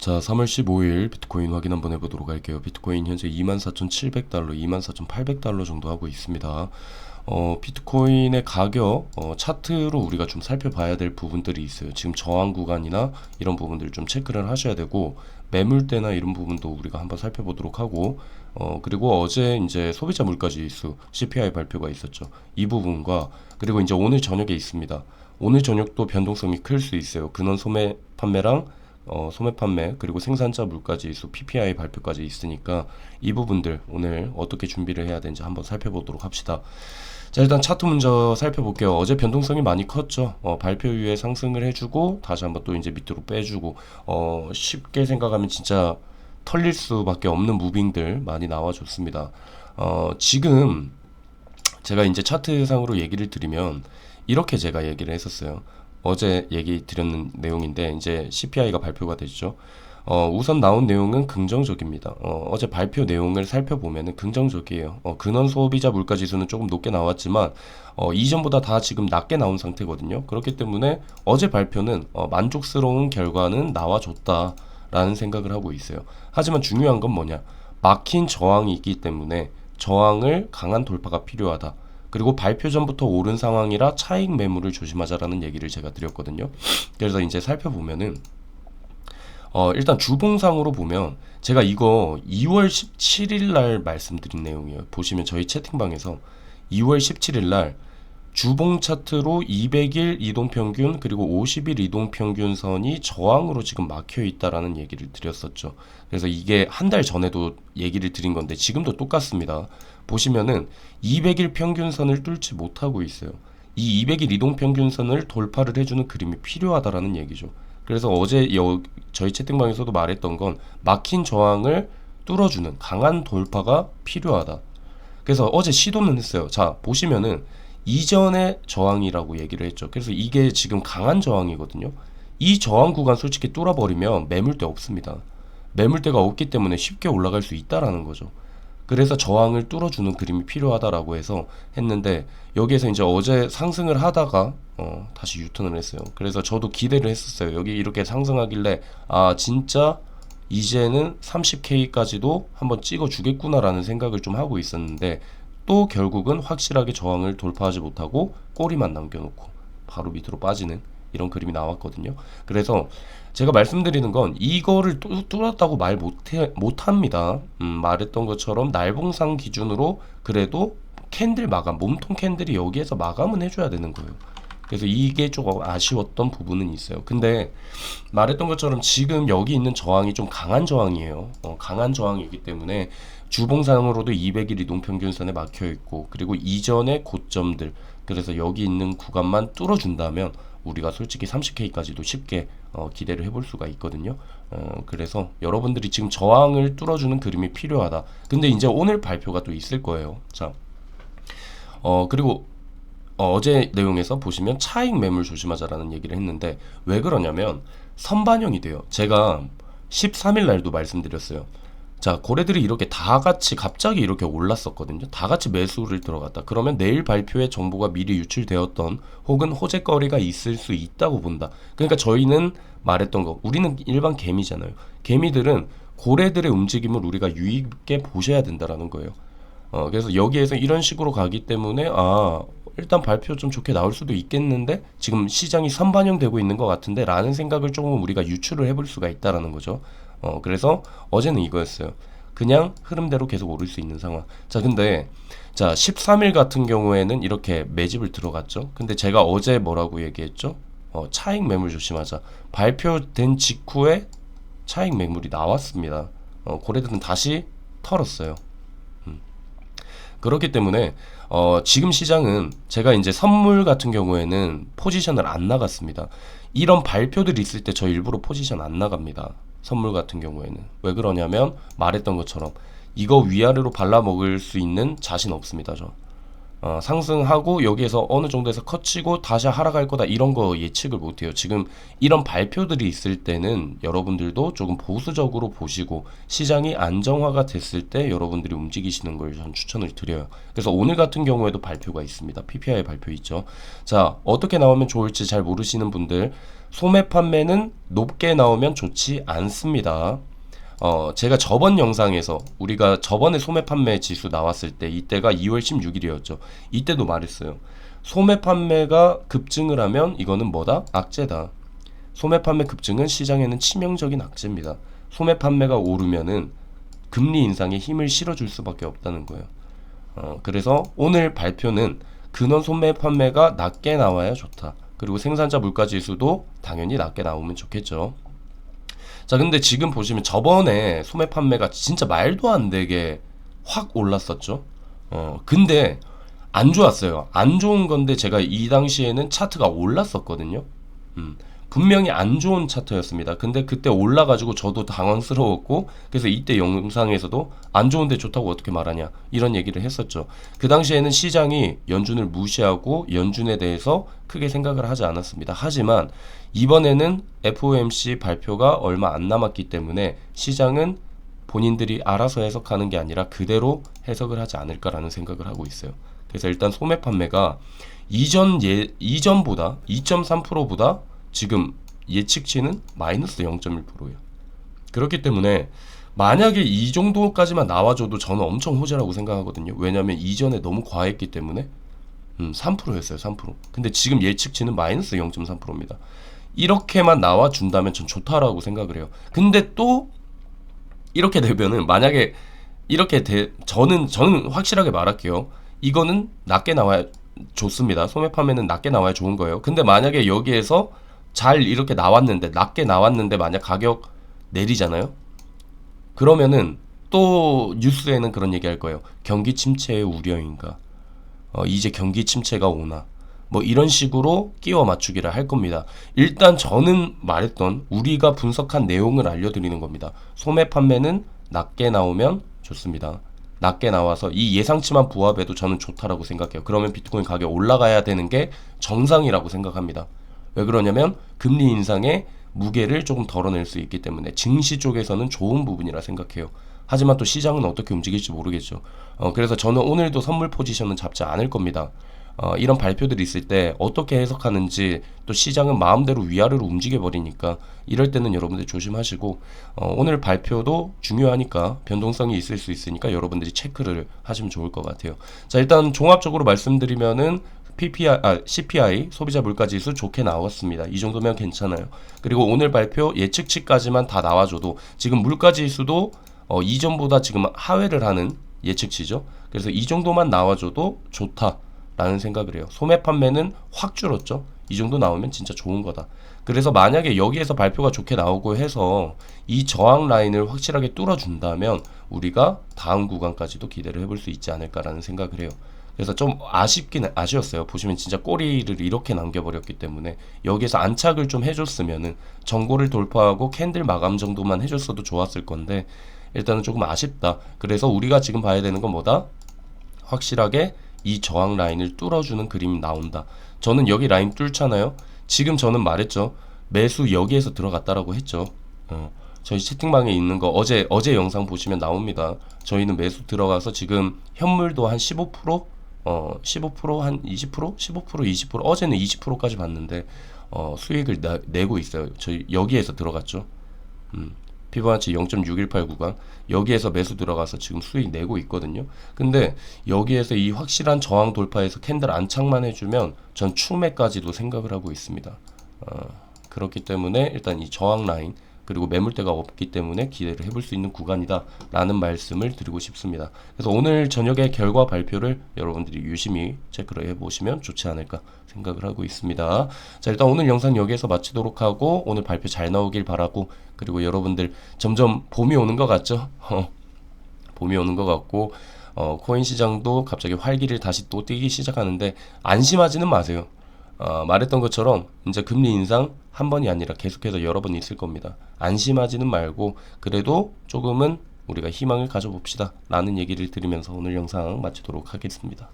자, 3월 15일 비트코인 확인 한번 해보도록 할게요. 비트코인 현재 24,700달러, 24,800달러 정도 하고 있습니다. 어, 비트코인의 가격 어, 차트로 우리가 좀 살펴봐야 될 부분들이 있어요. 지금 저항 구간이나 이런 부분들 좀 체크를 하셔야 되고 매물대나 이런 부분도 우리가 한번 살펴보도록 하고 어, 그리고 어제 이제 소비자 물가 지수 CPI 발표가 있었죠. 이 부분과 그리고 이제 오늘 저녁에 있습니다. 오늘 저녁도 변동성이 클 수 있어요. 근원 소매 판매랑 어, 소매 판매 그리고 생산자 물가지 수 PPI 발표까지 있으니까 이 부분들 오늘 어떻게 준비를 해야 되는지 한번 살펴보도록 합시다. 자 일단 차트 먼저 살펴볼게요. 어제 변동성이 많이 컸죠. 어, 발표 이후에 상승을 해주고 다시 한번 또 이제 밑으로 빼주고 어, 쉽게 생각하면 진짜 털릴 수밖에 없는 무빙들 많이 나와줬습니다. 어, 지금 제가 이제 차트상으로 얘기를 드리면 이렇게 제가 얘기를 했었어요. 어제 얘기 드렸는 내용인데 이제 CPI가 발표가 됐죠. 어, 우선 나온 내용은 긍정적입니다. 어, 어제 발표 내용을 살펴보면 긍정적이에요. 어, 근원 소비자 물가 지수는 조금 높게 나왔지만 어, 이전보다 다 지금 낮게 나온 상태거든요. 그렇기 때문에 어제 발표는 어, 만족스러운 결과는 나와줬다라는 생각을 하고 있어요. 하지만 중요한 건 뭐냐? 막힌 저항이 있기 때문에 저항을 강한 돌파가 필요하다. 그리고 발표 전부터 오른 상황이라 차익 매물을 조심하자라는 얘기를 제가 드렸거든요. 그래서 이제 살펴보면은 어, 일단 주봉상으로 보면 제가 이거 2월 17일 날 말씀드린 내용이에요. 보시면 저희 채팅방에서 2월 17일 날 주봉 차트로 200일 이동 평균 그리고 50일 이동 평균 선이 저항으로 지금 막혀 있다라는 얘기를 드렸었죠. 그래서 이게 한 달 전에도 얘기를 드린 건데 지금도 똑같습니다. 보시면은 200일 평균선을 뚫지 못하고 있어요. 이 200일 이동 평균선을 돌파를 해주는 그림이 필요하다라는 얘기죠. 그래서 어제 여, 저희 채팅방에서도 말했던 건 막힌 저항을 뚫어주는 강한 돌파가 필요하다. 그래서 어제 시도는 했어요. 자 보시면은 이전의 저항이라고 얘기를 했죠. 그래서 이게 지금 강한 저항이거든요. 이 저항 구간 솔직히 뚫어버리면 매물대 없습니다. 매물대가 없기 때문에 쉽게 올라갈 수 있다라는 거죠. 그래서 저항을 뚫어주는 그림이 필요하다라고 해서 했는데 여기에서 이제 어제 상승을 하다가 어, 다시 유턴을 했어요. 그래서 저도 기대를 했었어요. 여기 이렇게 상승하길래 아 진짜 이제는 30K까지도 한번 찍어 주겠구나라는 생각을 좀 하고 있었는데 또 결국은 확실하게 저항을 돌파하지 못하고 꼬리만 남겨놓고 바로 밑으로 빠지는 이런 그림이 나왔거든요. 그래서 제가 말씀드리는 건 이거를 뚫, 뚫었다고 말 못해 못합니다. 음, 말했던 것처럼 날봉상 기준으로 그래도 캔들 마감, 몸통 캔들이 여기에서 마감은 해줘야 되는 거예요. 그래서 이게 조금 아쉬웠던 부분은 있어요. 근데 말했던 것처럼 지금 여기 있는 저항이 좀 강한 저항이에요. 어, 강한 저항이기 때문에 주봉상으로도 200일 이동 평균선에 막혀 있고 그리고 이전의 고점들 그래서 여기 있는 구간만 뚫어준다면 우리가 솔직히 30K까지도 쉽게 어, 기대를 해볼 수가 있거든요. 어, 그래서 여러분들이 지금 저항을 뚫어주는 그림이 필요하다. 근데 이제 오늘 발표가 또 있을 거예요. 자, 어, 그리고 어, 어제 내용에서 보시면 차익 매물 조심하자라는 얘기를 했는데 왜 그러냐면 선반영이 돼요. 제가 13일 날도 말씀드렸어요. 자, 고래들이 이렇게 다 같이 갑자기 이렇게 올랐었거든요. 다 같이 매수를 들어갔다. 그러면 내일 발표의 정보가 미리 유출되었던 혹은 호재거리가 있을 수 있다고 본다. 그러니까 저희는 말했던 거, 우리는 일반 개미잖아요. 개미들은 고래들의 움직임을 우리가 유의 깊게 보셔야 된다라는 거예요. 어, 그래서 여기에서 이런 식으로 가기 때문에 아, 일단 발표 좀 좋게 나올 수도 있겠는데 지금 시장이 선반영되고 있는 것 같은데 라는 생각을 조금 우리가 유출을 해볼 수가 있다라는 거죠. 어, 그래서 어제는 이거였어요. 그냥 흐름대로 계속 오를 수 있는 상황. 자, 근데 자, 13일 같은 경우에는 이렇게 매집을 들어갔죠. 근데 제가 어제 뭐라고 얘기했죠? 어, 차익 매물 조심하자. 발표된 직후에 차익 매물이 나왔습니다. 어, 고래들은 다시 털었어요. 음. 그렇기 때문에 어, 지금 시장은 제가 이제 선물 같은 경우에는 포지션을 안 나갔습니다. 이런 발표들이 있을 때 저 일부러 포지션 안 나갑니다. 선물 같은 경우에는 왜 그러냐면 말했던 것처럼 이거 위아래로 발라 먹을 수 있는 자신 없습니다 저 어, 상승하고 여기에서 어느 정도에서 커치고 다시 하락할 거다 이런 거 예측을 못해요. 지금 이런 발표들이 있을 때는 여러분들도 조금 보수적으로 보시고 시장이 안정화가 됐을 때 여러분들이 움직이시는 걸 전 추천을 드려요. 그래서 오늘 같은 경우에도 발표가 있습니다. PPI 발표 있죠. 자 어떻게 나오면 좋을지 잘 모르시는 분들 소매 판매는 높게 나오면 좋지 않습니다. 어, 제가 저번 영상에서 우리가 저번에 소매 판매 지수 나왔을 때 이때가 2월 16일이었죠. 이때도 말했어요. 소매 판매가 급증을 하면 이거는 뭐다? 악재다. 소매 판매 급증은 시장에는 치명적인 악재입니다. 소매 판매가 오르면은 금리 인상에 힘을 실어줄 수밖에 없다는 거예요. 어, 그래서 오늘 발표는 근원 소매 판매가 낮게 나와야 좋다. 그리고 생산자 물가 지수도 당연히 낮게 나오면 좋겠죠. 자, 근데 지금 보시면 저번에 소매 판매가 진짜 말도 안 되게 확 올랐었죠. 어, 근데 안 좋았어요. 안 좋은 건데 제가 이 당시에는 차트가 올랐었거든요. 음, 분명히 안 좋은 차트였습니다. 근데 그때 올라가지고 저도 당황스러웠고, 그래서 이때 영상에서도 안 좋은데 좋다고 어떻게 말하냐, 이런 얘기를 했었죠. 그 당시에는 시장이 연준을 무시하고 연준에 대해서 크게 생각을 하지 않았습니다. 하지만 이번에는 FOMC 발표가 얼마 안 남았기 때문에 시장은 본인들이 알아서 해석하는 게 아니라 그대로 해석을 하지 않을까라는 생각을 하고 있어요. 그래서 일단 소매 판매가 이전 예 이전보다 2.3%보다 지금 예측치는 마이너스 0.1%예요. 그렇기 때문에 만약에 이 정도까지만 나와줘도 저는 엄청 호재라고 생각하거든요. 왜냐하면 이전에 너무 과했기 때문에 음, 3%였어요. 3%. 근데 지금 예측치는 마이너스 0.3%입니다. 이렇게만 나와준다면 전 좋다라고 생각을 해요. 근데 또 이렇게 되면은 만약에 이렇게 돼 저는 저는 확실하게 말할게요. 이거는 낮게 나와야 좋습니다. 소매 판매는 낮게 나와야 좋은 거예요. 근데 만약에 여기에서 잘 이렇게 나왔는데 낮게 나왔는데 만약 가격 내리잖아요. 그러면은 또 뉴스에는 그런 얘기 할 거예요. 경기 침체의 우려인가? 어, 이제 경기 침체가 오나? 뭐 이런 식으로 끼워 맞추기를 할 겁니다. 일단 저는 말했던 우리가 분석한 내용을 알려드리는 겁니다. 소매 판매는 낮게 나오면 좋습니다. 낮게 나와서 이 예상치만 부합해도 저는 좋다라고 생각해요. 그러면 비트코인 가격 올라가야 되는 게 정상이라고 생각합니다. 왜 그러냐면 금리 인상의 무게를 조금 덜어낼 수 있기 때문에 증시 쪽에서는 좋은 부분이라 생각해요. 하지만 또 시장은 어떻게 움직일지 모르겠죠. 어, 그래서 저는 오늘도 선물 포지션은 잡지 않을 겁니다. 어, 이런 발표들이 있을 때 어떻게 해석하는지 또 시장은 마음대로 위아래로 움직여 버리니까 이럴 때는 여러분들 조심하시고 어, 오늘 발표도 중요하니까 변동성이 있을 수 있으니까 여러분들이 체크를 하시면 좋을 것 같아요. 자 일단 종합적으로 말씀드리면은 PPI, 아, CPI 소비자 물가 지수 좋게 나왔습니다. 이 정도면 괜찮아요. 그리고 오늘 발표 예측치까지만 다 나와줘도 지금 물가 지수도 어, 이전보다 지금 하회를 하는 예측치죠. 그래서 이 정도만 나와줘도 좋다. 라는 생각을 해요. 소매 판매는 확 줄었죠. 이 정도 나오면 진짜 좋은 거다. 그래서 만약에 여기에서 발표가 좋게 나오고 해서 이 저항 라인을 확실하게 뚫어준다면 우리가 다음 구간까지도 기대를 해볼 수 있지 않을까라는 생각을 해요. 그래서 좀 아쉽긴 아쉬웠어요. 보시면 진짜 꼬리를 이렇게 남겨버렸기 때문에 여기에서 안착을 좀 해줬으면은 정고를 돌파하고 캔들 마감 정도만 해줬어도 좋았을 건데 일단은 조금 아쉽다. 그래서 우리가 지금 봐야 되는 건 뭐다? 확실하게 이 저항 라인을 뚫어주는 그림이 나온다. 저는 여기 라인 뚫잖아요. 지금 저는 말했죠. 매수 여기에서 들어갔다라고 했죠. 어, 저희 채팅방에 있는 거 어제 어제 영상 보시면 나옵니다. 저희는 매수 들어가서 지금 현물도 한 15%, 어, 15%한 20%, 15%, 20% 어제는 20%까지 봤는데 어, 수익을 나, 내고 있어요. 저희 여기에서 들어갔죠. 음. 피보나치 0.618 구간 여기에서 매수 들어가서 지금 수익 내고 있거든요. 근데 여기에서 이 확실한 저항 돌파에서 캔들 안착만 해주면 전 추매까지도 생각을 하고 있습니다. 어, 그렇기 때문에 일단 이 저항 라인 그리고 매물대가 없기 때문에 기대를 해볼 수 있는 구간이다라는 말씀을 드리고 싶습니다. 그래서 오늘 저녁에 결과 발표를 여러분들이 유심히 체크를 해보시면 좋지 않을까 생각을 하고 있습니다. 자 일단 오늘 영상 여기에서 마치도록 하고 오늘 발표 잘 나오길 바라고 그리고 여러분들 점점 봄이 오는 것 같죠? 어, 봄이 오는 것 같고 어, 코인 시장도 갑자기 활기를 다시 또 뛰기 시작하는데 안심하지는 마세요. 어, 말했던 것처럼 이제 금리 인상 한 번이 아니라 계속해서 여러 번 있을 겁니다. 안심하지는 말고 그래도 조금은 우리가 희망을 가져봅시다. 라는 얘기를 드리면서 오늘 영상 마치도록 하겠습니다.